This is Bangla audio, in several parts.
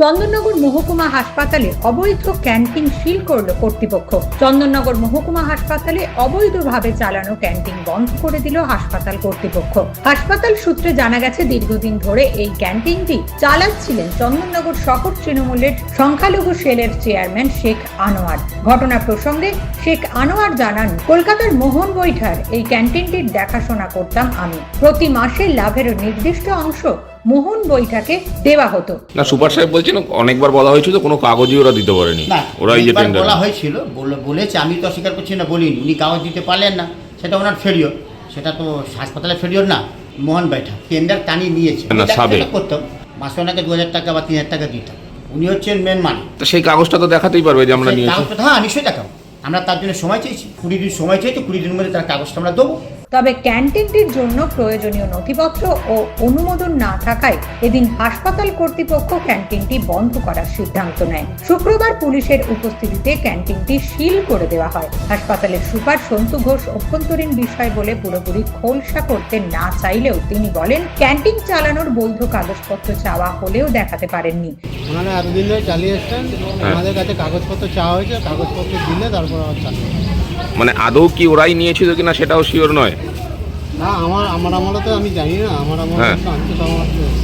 চন্দননগর মহকুমা হাসপাতালে অবৈধ ক্যান্টিন সিল করল কর্তৃপক্ষ। চন্দননগর মহকুমা হাসপাতালে অবৈধভাবে চালানো ক্যান্টিন বন্ধ করে দিল হাসপাতাল কর্তৃপক্ষ। হাসপাতাল সূত্রে জানা গেছে, দীর্ঘদিন ধরে এই ক্যান্টিনটি চালাচ্ছিলেন চন্দননগর শহর তৃণমূলের সংখ্যালঘু সেলের চেয়ারম্যান শেখ আনোয়ার। ঘটনা প্রসঙ্গে শেখ আনোয়ার জানান, কলকাতার মোহন বৈঠার এই ক্যান্টিনটির দেখাশোনা করতাম আমি। প্রতি মাসে লাভের নির্দিষ্ট অংশ মোহন বৈঠাকে দেওয়া হতো। না সুপার সাহেব বলছেন অনেকবার বলা হয়েছিল কোনো কাগজই ওরা দিতে পারেনি। ওরা এই যে টেন্ডার বলা হয়েছিল বলে- বলেছে আমি তো অস্বীকার করছি না বলিনি। উনি কাগজ দিতে পারলেন না। সেটা ওনার ফেরিয়র সেটা তো হাসপাতালে ফেরিয়র না মোহন বাইঠা টেন্ডার টানিয়ে নিয়েছে। করতাম। মাসে ওনাকে দু হাজার টাকা বা তিন হাজার টাকা দিতাম। উনি হচ্ছেন মেন মানি তো সেই কাগজটা তো দেখাতেই পারবে যে আমরা নিয়েছি। কাগজটা হ্যাঁ নিশ্চয়ই দেখাবো। আমরা তার জন্য সময় চেয়েছি। কুড়ি দিন সময় চেয়েছি কুড়ি দিনের মধ্যে তার কাগজটা আমরা দেবো। তবে ক্যান্টিনটির জন্য প্রয়োজনীয় নথিপত্র ও অনুমোদন না থাকায় এদিন হাসপাতাল কর্তৃপক্ষ ক্যান্টিনটি বন্ধ করার সিদ্ধান্ত নেয়। শুক্রবার পুলিশের উপস্থিতিতে ক্যান্টিনটি সিল করে দেওয়া হয়। হাসপাতালের সুপার সন্তু ঘোষ অভ্যন্তরীণ বিষয় বলে পুরোপুরি খোলসা করতে না চাইলেও তিনি বলেন ক্যান্টিন চালানোর বৈধ কাগজপত্র চাওয়া হলেও দেখাতে পারেননি। ওনারা এতদিন ধরে চালিয়ে এসছেন। আমাদের কাছে কাগজপত্র চাওয়া হয়েছে। কাগজপত্র দিলে তারপর আবার চালু হবে। মানে আদৌ কি ওরাই নিয়েছিল কিনা সেটাও শিওর নয় না আমার আমার আমলে তো আমি জানি না আমার আমলে হ্যাঁ। তো আমি তো সমাপ্ত হয়েছি।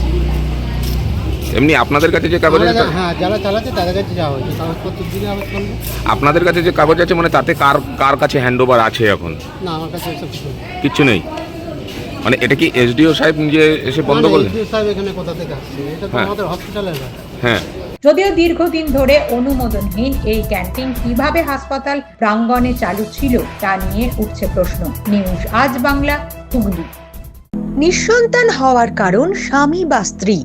এমনি আপনাদের কাছে যে কাগজ আছে হ্যাঁ যারা চালাচ্ছে তাদের কাছে যাওয়া হয়েছে কাগজপত্র দিলে আবার চলবে আপনাদের কাছে যে কাগজ আছে মানে তাতে কার কার কাছে হ্যান্ড ওভার আছে এখন না আমার কাছে এসব কিছু নেই। কিচ্ছু নেই মানে এটা কি এসডিও সাহেব নিজে এসে বন্ধ না, না, করলেন EDO সাহেব এখানে কোথা থেকে আসছে এটা তো হ্যাঁ। আমাদের হসপিটালের ব্যাপার হ্যাঁ যদিও দীর্ঘদিন ধরে অনুমোদনহীন এই ক্যান্টিন কীভাবে হাসপাতাল প্রাঙ্গণে চালু ছিল তা নিয়ে উঠছে প্রশ্ন। নিউজ আজ বাংলা, হুগলি। নিঃসন্তান হওয়ার কারণ স্বামী বা স্ত্রী।